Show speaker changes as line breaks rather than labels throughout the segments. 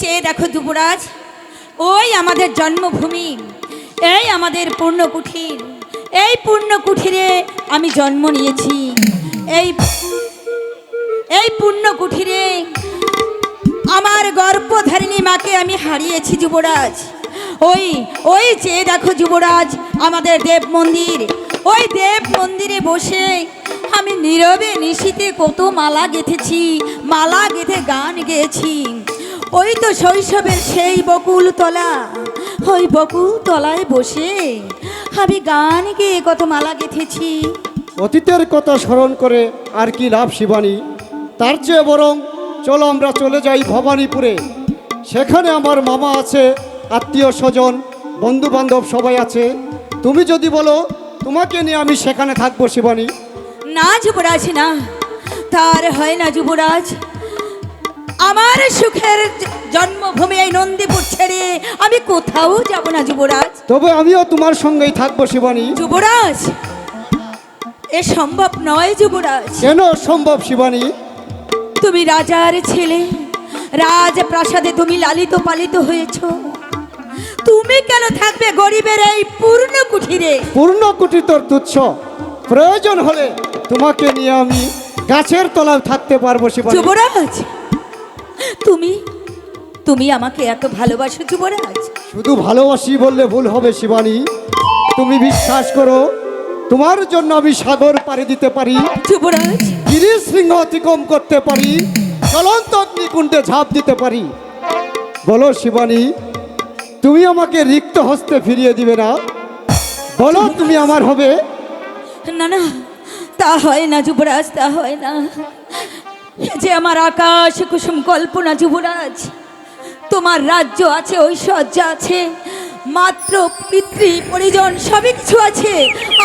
চেয়ে দেখো যুবরাজ। ওই আমাদের জন্মভূমি, এই আমাদের পূর্ণ কুঠির এই পূর্ণ কুঠিরে আমি জন্ম নিয়েছি। এই এই পূর্ণ কুঠিরে আমার গর্ভধারিণী মাকে আমি হারিয়েছি যুবরাজ। ওই ওই চেয়ে দেখো যুবরাজ, আমাদের দেব মন্দির। ওই দেব মন্দিরে বসে আমি নীরবে নিশিতে কত মালা গেঁথেছি, মালা গেঁথে গান গেয়েছি। ওই তো শৈশবের সেই বকুল তলা। ওই বকুল তলায় বসে আমি গান গেয়ে কত মালা গেঁথেছি।
অতীতের কথা স্মরণ করে আর কি লাভ শিবানী? তার চেয়ে বরং চলো আমরা চলে যাই ভবানীপুরে। সেখানে আমার মামা আছে আত্মীয় স্বজন বন্ধু বান্ধব সবাই আছে। তুমি যদি বলো তোমাকে নিয়ে আমি সেখানে থাকব শিবানী।
না যুবরাজ না। তার হয় না যুবরাজ আমার সুখের জন্মভূমি এই নন্দীপুর ছেড়ে আমি কোথাও যাব না যুবরাজ।
তবে আমিও তোমার সঙ্গেই থাকব শিবানী।
যুবরাজ এ সম্ভব নয় যুবরাজ।
কেন সম্ভব শিবানী?
তুমি রাজার ছেলে রাজপ্রাসাদে তুমি লালিত পালিত হয়েছ। তুমি কেন থাকবে গরিবের এই পূর্ণ কুঠিরে?
পূর্ণ কুটি তোর তুচ্ছ। প্রয়োজন হলে তোমাকে নিয়ে আমি গাছের তলায় থাকতে পারব শিবানী।
যুবরাজ তুমি তুমি আমাকে এত ভালোবাসো যুবরাজ?
শুধু ভালোবাসি বললে ভুল হবে শিবানী। তুমি বিশ্বাস করো তোমার জন্য আমি সাগর পাড়ি দিতে পারি।
যুবরাজ।
গিরিশ সিংহ অতিক্রম করতে পারি। চলন্ত অগ্নিকুণ্ডে ঝাঁপ দিতে পারি। বলো শিবানী তুমি আমাকে রিক্ত হস্তে ফিরিয়ে দিবে না? বলো তুমি আমার হবে।
না না তা হয় না যুবরাজ তা হয় না। যে আমার আকাশ কুসুম কল্পনা যুবরাজ, তোমার রাজ্য আছে, ঐশ্বর্য আছে, মাত্র পিতৃ, পরিজন, সবই কিছু আছে।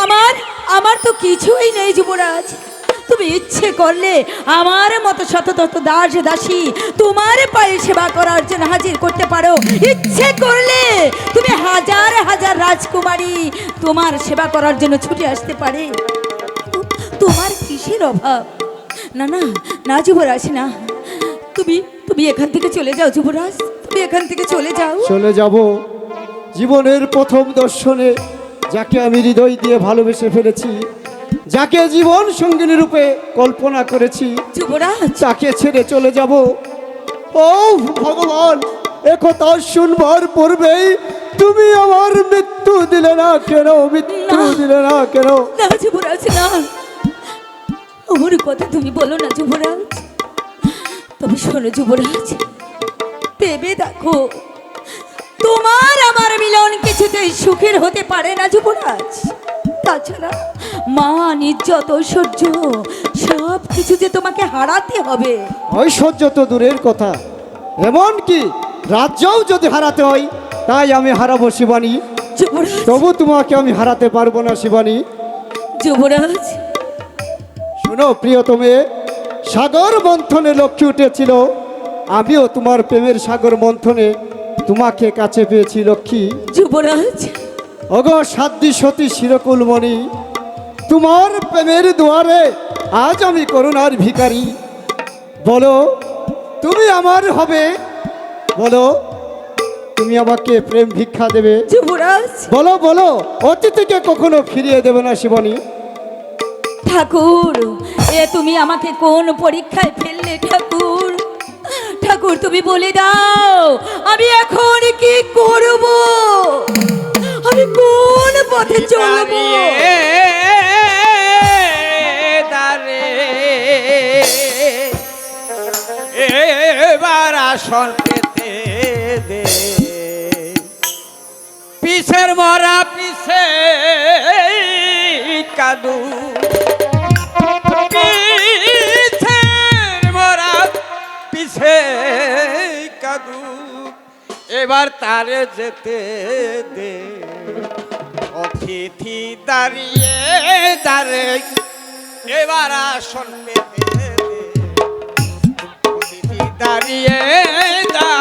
আমার আমার তো কিছুই নেই যুবরাজ। তুমি ইচ্ছে করলে আমার মতো শত তত দাস দাসী তোমার পায়ে সেবা করার জন্য হাজির করতে পারো। ইচ্ছে করলে তুমি হাজার হাজার রাজকুমারী তোমার সেবা করার জন্য ছুটে আসতে পারে। তোমার কিসের অভাব? না না না যুবরাজ না। তুমি তুমি এখান থেকে চলে যাও যুবরাজ। তুমি এখান থেকে চলে যাও।
চলে যাব জীবনের প্রথম দর্শনে যাকে আমি হৃদয় দিয়ে ভালোবেসে ফেলেছি যাকে জীবন সঙ্গিনী রূপে কল্পনা করেছি
যুবরাজ।
তাকে ছেড়ে চলে যাব। ও ভগবান একথা শুনবার পূর্বেই তুমি আমার মৃত্যু দিলে না কেন? মৃত্যু। দিলে না কেন?
না যুবরাজ না। ওর কথা তুমি বলো না যুবরাজ। তবে শোনো যুবরাজ ভেবে দেখো তোমার আমার মিলন কিছুতেই সুখের হতে পারে না যুবরাজ। তাছাড়া মা নির্যত ঐশ্বর্য সব কিছু যে তোমাকে হারাতে হবে।
ঐশ্বর্য তো দূরের কথা। এমন কি রাজ্যও যদি হারাতে হয় তাই আমি হারাবো শিবানী।
যুবরাজ।
তবু তোমাকে আমি হারাতে পারব না শিবানী।
যুবরাজ
শোনো প্রিয়তমে সাগর মন্থনে লক্ষ্যে উঠেছিল। আমিও তোমার প্রেমের সাগর মন্থনে তোমাকে কাছে পেয়েছি লক্ষ্মী।
যুবরাজ।
অগ সাধ্যি সতী শিরকুলমণি তোমার প্রেমের দুয়ারে আজ আমি করুণার ভিখারি। বলো তুমি আমার হবে? বলো তুমি আমাকে প্রেম ভিক্ষা দেবে?
যুবরাজ।
বলো বলো অতিথিকে কখনো ফিরিয়ে দেবে না শিবানী।
ঠাকুর এ তুমি আমাকে কোন পরীক্ষায় ফেললে ঠাকুর? ঠাকুর তুমি বলে দাও আমি এখন কি করব? আমি কোন পথে চলবো?
এবার আসন পেতে দে। পিসের মরা পিছে কাদু কাদু, এবার তারে যেতে দে অতিথি দাঁড়িয়ে দাঁড়ে, এবার আসন পেতে দে। অতিথি দাঁড়িয়ে দাঁড়ে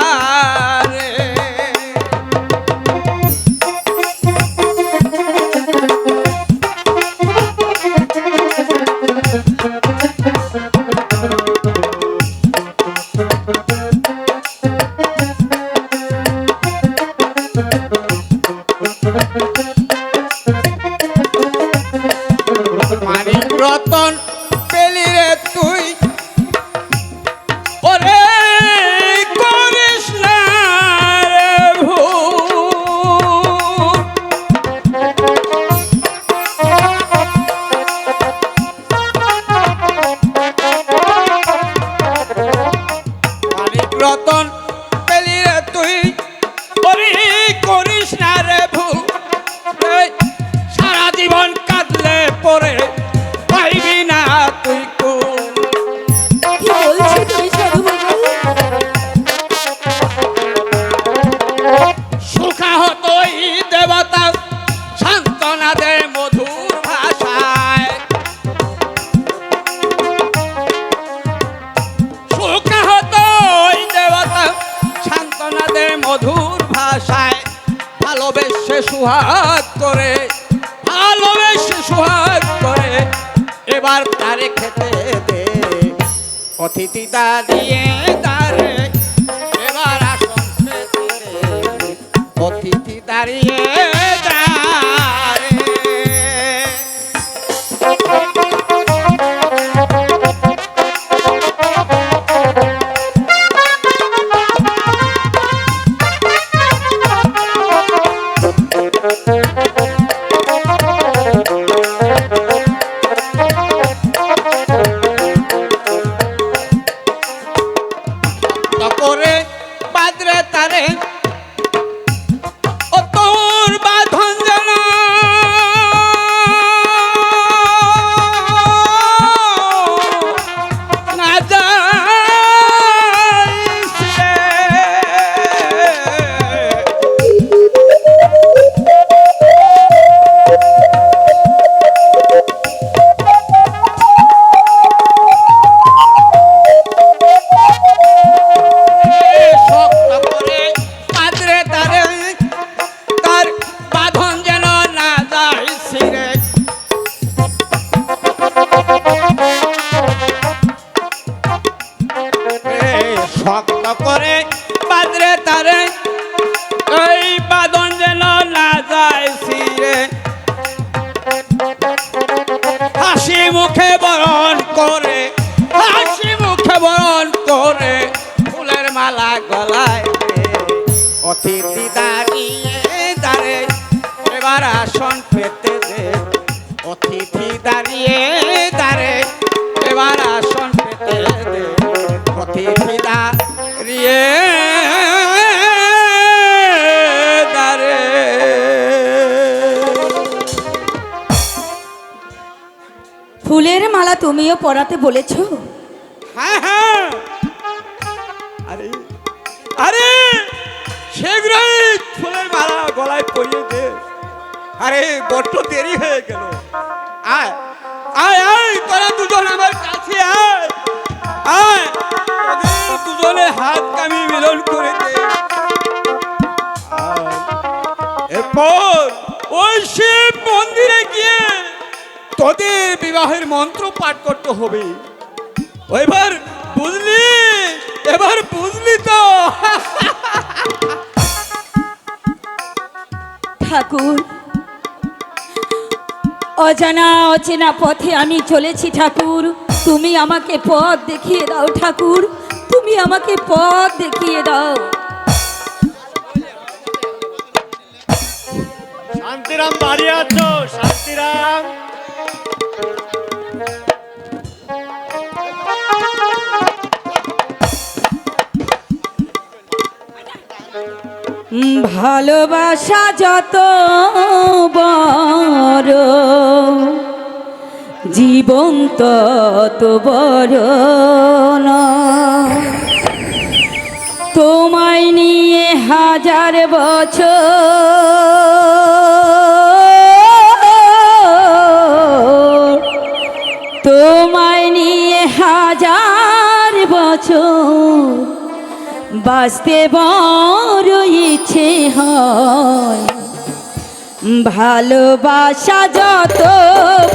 Thank you. ভালোবেসে সোহাগ করে এবার তারে খেতে দে। অতিথি দাঁড়িয়ে তারে এবার আসন অতিথি দাঁড়িয়ে মুখে বরণ করে, হাসি মুখে বরণ করে, ফুলের মালা গলায় অতিথি দাঁড়িয়ে দাঁড়ে, এবার আসন পেতে দে অতিথি দাঁড়িয়ে
তুমিও পড়াতে বলেছ?
হ্যাঁ হ্যাঁ। আরে আরে ফুলের মালা গলায় দে। আরে, বড্ড দেরি হয়ে গেল। আয় আয় আয়, তোরা দুজন আমার বিবাহের মন্ত্র পাঠ করতে হবে। এবার বুঝলি? এবার বুঝলি তো।
ঠাকুর অজানা অচেনা পথে আমি চলেছি ঠাকুর। তুমি আমাকে পথ দেখিয়ে দাও ঠাকুর। তুমি আমাকে পথ দেখিয়ে দাও।
শান্তিরাম বাড়ি আছো? শান্তিরাম।
ভালোবাসা যত বড় জীবন তত বড়। তোমায় নিয়ে হাজার বছর তোমায় নিয়ে হাজার বাঁচতে বড় ইচ্ছে হয়। ভালোবাসা যত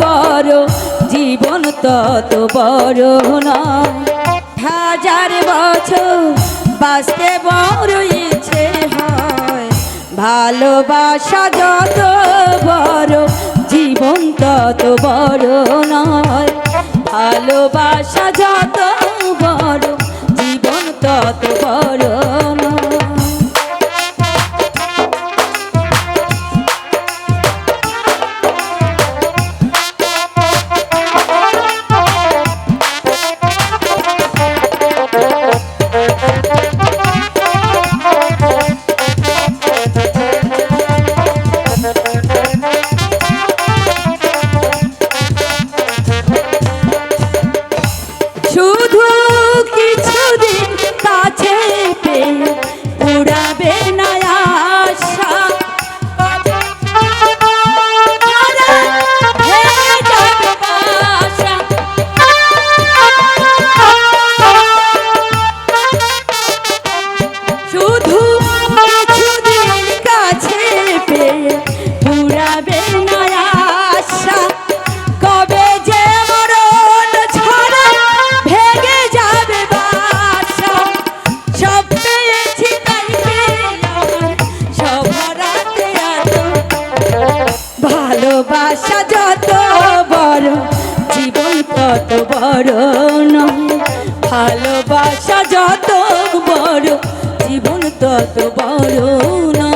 বড়, জীবন তত বড় নয়। হাজার বছর বাঁচতে বড় ইচ্ছে হয়। ভালোবাসা যত বড়, জীবন তত বড় নয়। ভালোবাসা যত বড় তত বড় তত বড় নয়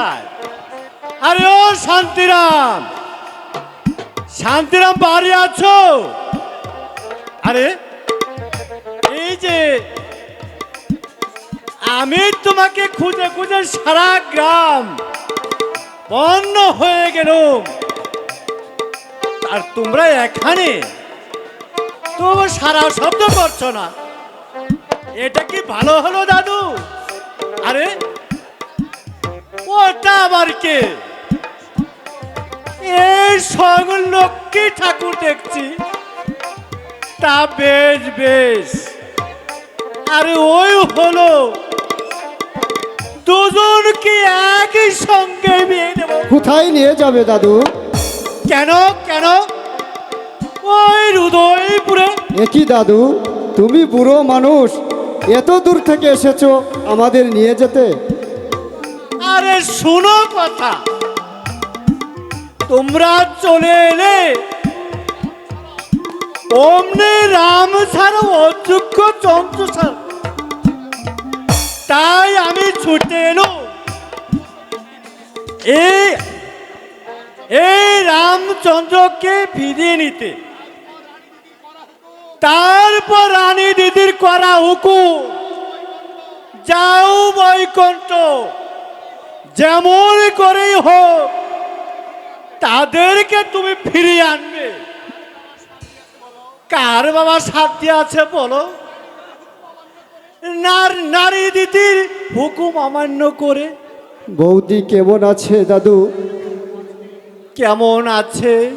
কোথায়? আরে ও শান্তিরাম! শান্তিরাম, বাড়ি আছো? আরে, এই যে আমি তোমাকে খুঁজে খুঁজে সারা গ্রাম বন্ধ হয়ে গেল আর তোমরা এখানে? তোমার সারা শব্দ করছ না। এটা কি ভালো হলো, দাদু? আরে ওটা আবার কে? এই সকল লক্ষ্মী ঠাকুর দেখছি। তা বেশ বেশ। আরে ওই হলো দুজনকে একই সঙ্গে বিয়ে দেবো?
কোথায় নিয়ে যাবে দাদু?
কেন কেন? ওই হৃদয়পুরে
একই দাদু? তুমি বুড়ো মানুষ এত দূর থেকে এসেছ আমাদের নিয়ে যেতে?
আরে শুনো কথা। তোমরা চলে এলে অমনি রাম ছাড়া, অযোগ্য চন্দ্র ছাড়া। তাই আমি ছুটে এলো। এই রামচন্দ্রকে ফিরিয়ে নিতে। তারপর রানী দিদির করা হুকুম, যাও বৈকুণ্ঠ। যেমন করেই হোক তাদেরকে তুমি ফিরিয়ে আনবে। কার বাবা সাথে আছে বলো? নার নারী দিদির হুকুম অমান্য করে।
বৌদি কেমন আছে দাদু?
কেমন আছে?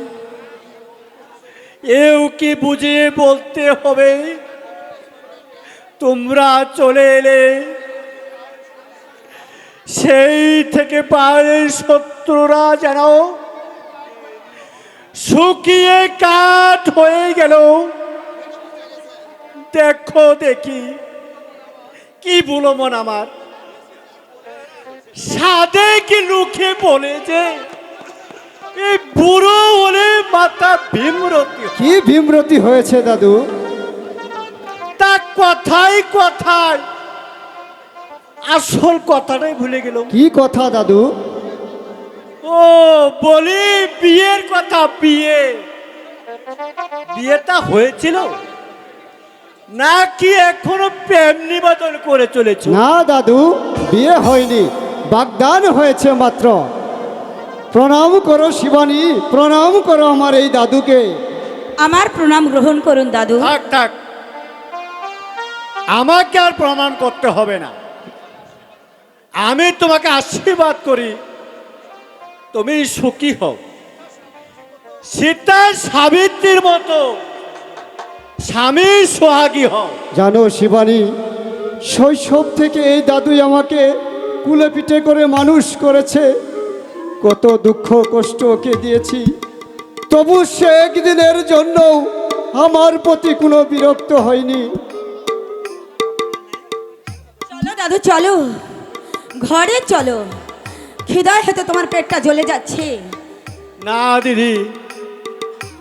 এও কি বুঝিয়ে বলতে হবে? তোমরা চলে এলে সেই থেকে পায়ের শত্রুরা যেন শুকিয়ে কাঠ হয়ে গেল। দেখো দেখি কি বলো মন আমার। সাদে কি লুকে বলে যে এই বুড়ো হলে মাথা ভীমরতি
কি ভীমরতি হয়েছে দাদু?
তা কথাই কথায় আসল কথাটাই ভুলে গেল
কি কথা দাদু?
ও বলি বিয়ের কথা বিয়ে। বিয়েটা হয়েছিল? নাকি এখনও প্রেম নিবেদন করে চলেছে?
না দাদু বিয়ে হয়নি। বাগদান হয়েছে মাত্র। প্রণাম করো শিবানী প্রণাম করো আমার এই দাদুকে।
আমার প্রণাম গ্রহণ করুন দাদু।
থাক থাক। আমাকে আর প্রমাণ করতে হবে না। আমি তোমাকে আশীর্বাদ করি। তুমি সুখী হও। সীতা সাবিত্রীর মতো স্বামী সোহাগী হও।
জানো শিবানী শৈশব থেকে এই দাদুই আমাকে কুলে পিঠে করে মানুষ করেছে। কত দুঃখ কষ্ট ওকে দিয়েছি। তবু সে একদিনের জন্য আমার প্রতি কোনো বিরক্ত হয়নি।
চলো দাদু চলো। ঘরে চলো। খিদায় হয়তো তোমার পেটটা জ্বলে যাচ্ছে।
না দিদি।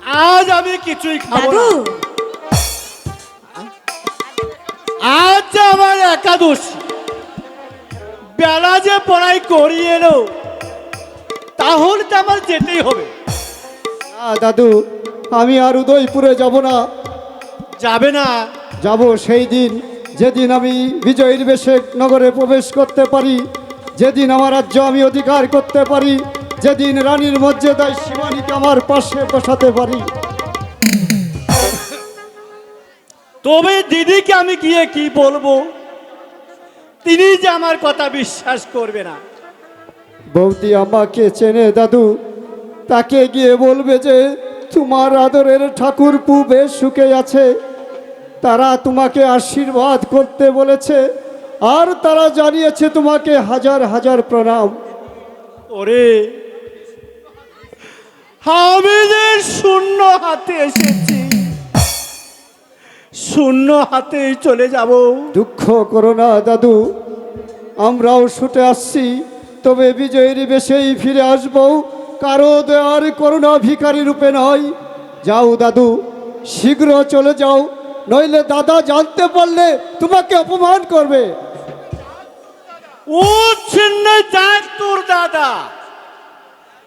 আজ আমি কিছুই খাব
দাদু।
আজ আমার একাদশ। বেলা যে পড়াই করি এলো তাহলে তো আমার যেতেই হবে।
না দাদু আমি আর উদয়পুরে যাব না।
যাবে না।
যাব সেই দিন যেদিন আমি বিজয়ীর বেশে নগরে প্রবেশ করতে পারি যেদিন আমার রাজ্য আমি অধিকার করতে পারি যেদিন রানীর মর্যাদায় শিবানীকে আমার পাশে বসাতে পারি।
তবে দিদিকে আমি গিয়ে কি বলব? তিনি যে আমার কথা বিশ্বাস করবে না।
বৌদি আমাকে চেনে দাদু। তাকে গিয়ে বলবে যে তোমার আদরের ঠাকুর বেশ সুখে আছে। তারা তোমাকে আশীর্বাদ করতে বলেছে আর তারা জানিয়েছে তোমাকে হাজার হাজার প্রণাম।
ওরে হামিদের শূন্য হাতে এসেছি। শূন্য হাতেই চলে যাব।
দুঃখ করো না দাদু আমরাও ছুটে আসছি তবে বিজয়ের বেশেই ফিরে আসব। কারও দেওয়ার করুণা ভিখারি রূপে নয়। যাও দাদু শীঘ্র চলে যাও। নইলে দাদা জানতে পারলে তোমাকে অপমান করবে।
ও চিহ্ন যাক তোর দাদা।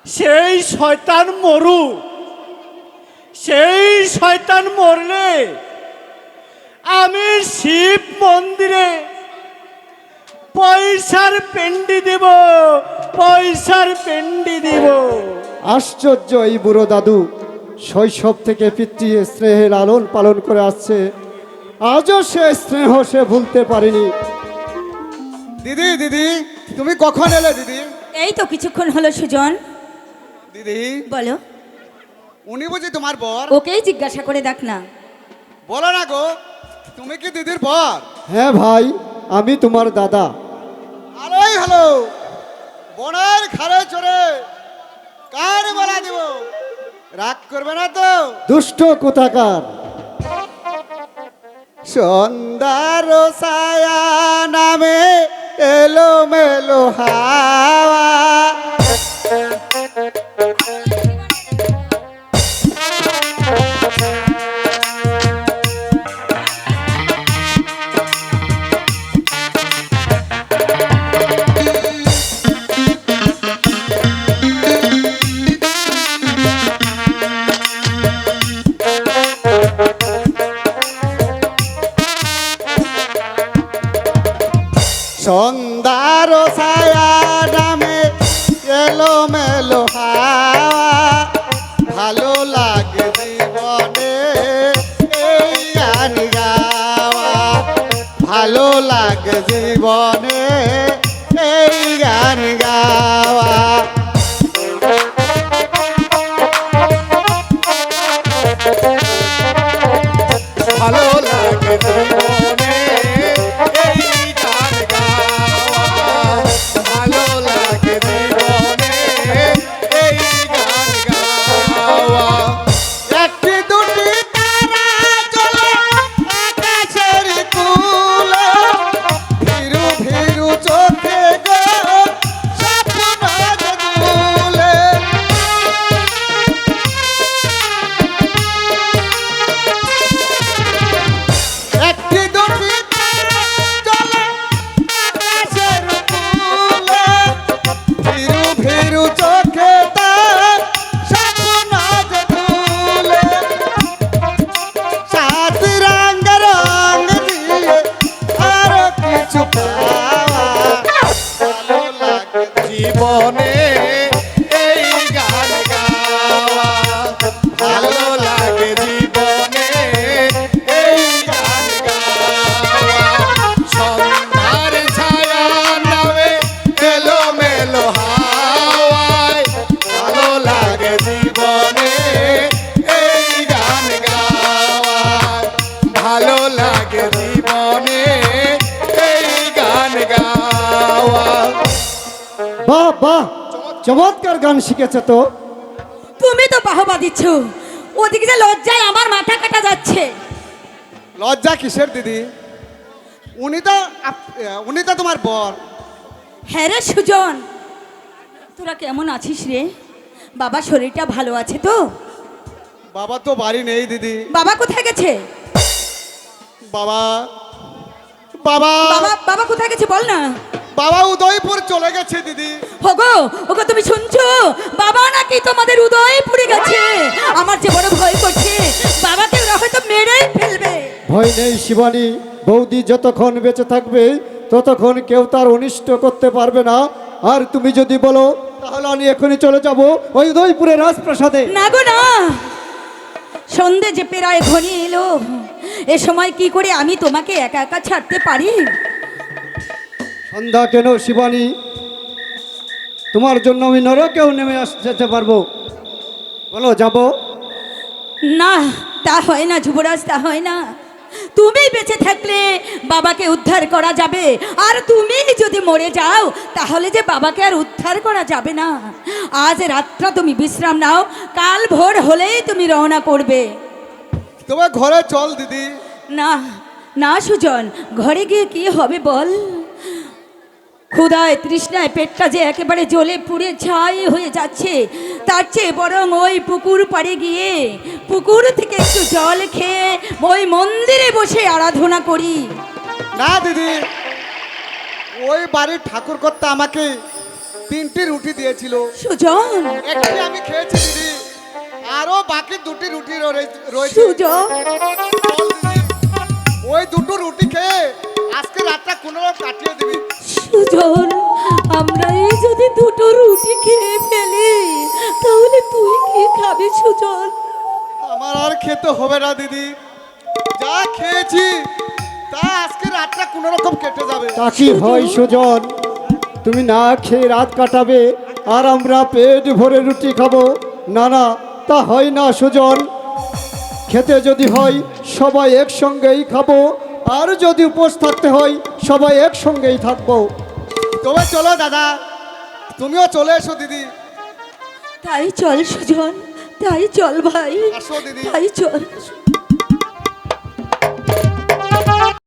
সেই শয়তান মরু। সেই শয়তান মরলে আমি শিব মন্দিরে পয়সার পেন্ডি দেব পয়সার পেন্ডি দেব।
আশ্চর্য এই বুড়ো দাদু। শৈশব থেকে পিতৃ স্নেহে লালন পালন করে আসছে। আজও সে স্নেহ সে ভুলতে পারেনি।
দিদি দিদি তুমি কখন এলে দিদি?
এই তো কিছুক্ষণ হলো সুজন।
দিদি।
বলো।
উনি বুঝি তোমার বর?
ওকেই জিজ্ঞাসা করে দেখ না।
বলো না গো তুমি কি দিদির বর?
হ্যাঁ ভাই আমি তোমার দাদা।
আলোই হ্যালো বনের খারে চড়ে কার বলা দিব? রাগ করবে না তো?
দুষ্ট কোথাকার?
সন্ধ্যার ছায়া নামে এলো মেলো হাওয়া।
চমৎকার গান শিখেছে তো।
তুমি তো বাহবা দিচ্ছ। ওদিকে যে লজ্জায় আমার মাথা কাটা যাচ্ছে।
লজ্জা কিসের দিদি? উনি তো উনি তো তোমার বর।
হ্যাঁ রে সুজন তোরা কেমন আছিস রে? বাবা শরীরটা ভালো আছে তো?
বাবা তো বাড়ি নেই দিদি।
বাবা কোথায় গেছে?
বাবা বাবা।
বাবা বাবা কোথায় গেছে বল না।
বাবা উদয়পুর চলে গেছে দিদি।
হগো ওগো তুমি শুনছো? বাবা নাকি তোমাদের উদয় উদয়পুরে গেছে। আমার যে বড় ভয় করছে। বাবাকে ওরা হয়তো মেরেই ফেলবে।
ভয় নেই শিবানী। বৌদি যতক্ষণ বেঁচে থাকবে ততক্ষণ কেউ তার অনিষ্ট করতে পারবে না। আর তুমি যদি বলো তাহলে আমি এখনই চলে যাব ওই উদয়পুরের রাজপ্রাসাদে।
না গো না। সন্ধে যে প্রায় ঘনিয়ে এলো এ সময় কি করে আমি তোমাকে একা একা ছাড়তে পারি?
সন্ধ্যা কেন শিবানী? তোমার জন্য আমি নরকেও নেমে যেতে পারব। বলো যাব?
না তা হয় না যুবরাজ তা হয় না। তুমি বেঁচে থাকলে বাবাকে উদ্ধার করা যাবে। আর তুমি যদি মরে যাও তাহলে যে বাবাকে আর উদ্ধার করা যাবে না। আজ রাতটা তুমি বিশ্রাম নাও কাল ভোর হলেই তুমি রওনা করবে।
তোমার ঘরে চল দিদি।
না না সুজন ঘরে গিয়ে কি হবে বল? ক্ষুদায় তৃষ্ণায় পেটটা যে একেবারে জ্বলে পুড়ে ছাই হয়ে যাচ্ছে তার চেয়ে বরং ওই পুকুর পাড়ে গিয়ে পুকুর থেকে একটু জল খেয়ে ওই মন্দিরে বসে আরাধনা করি।
না দিদি ওই বাড়ির ঠাকুর কর্তা আমাকে তিনটি রুটি দিয়েছিল।
সুজন!
একটি আমি খেয়েছি দিদি আরও বাকি দুটি রুটি রয়ে- রয়েছে।
সুজন! সুজন আমরা এই যদি দুটো রুটি খেয়ে ফেলি তাহলে তুই কি খাবি সুজন?
আমার আর খেতে হবে না দিদি। যা খেয়েছি তা আজকে রাতটা কোনো রকম কেটে যাবে।
তা কি হয় সুজন? তুমি না খেয়ে রাত কাটাবে আর আমরা পেট ভরে রুটি খাব। না না তা হয় না সুজন। খেতে যদি হয় সবাই একসঙ্গেই খাব আর যদি উপোস থাকতে হয় সবাই একসঙ্গেই থাকব।
তবে চলো দাদা। তুমিও চলে এসো দিদি।
তাই চল সুজন তাই চল ভাই।
আসো দিদি।
তাই চল।